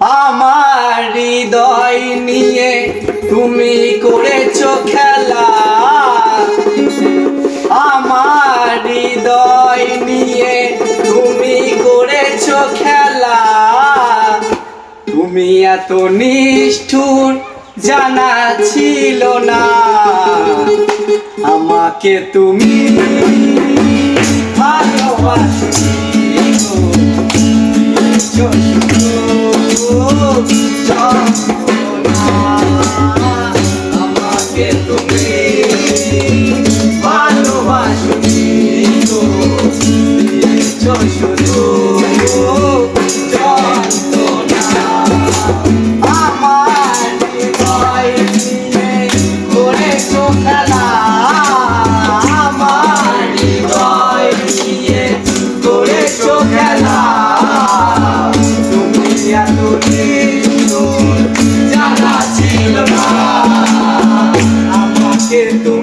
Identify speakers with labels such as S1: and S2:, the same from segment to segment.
S1: আমার হৃদয় নিয়ে তুমি করেছ খেলা। আমার হৃদয় নিয়ে তুমি করেছ খেলা। তুমি এত নিষ্ঠুর, জানা ছিল না। আমাকে তুমি ভালোবাসি। ভালোবাসো শুধু।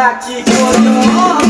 S1: É aqui, coroa.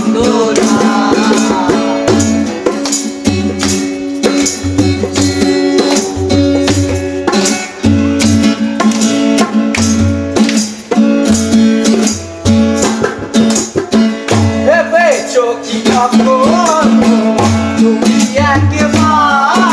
S1: 什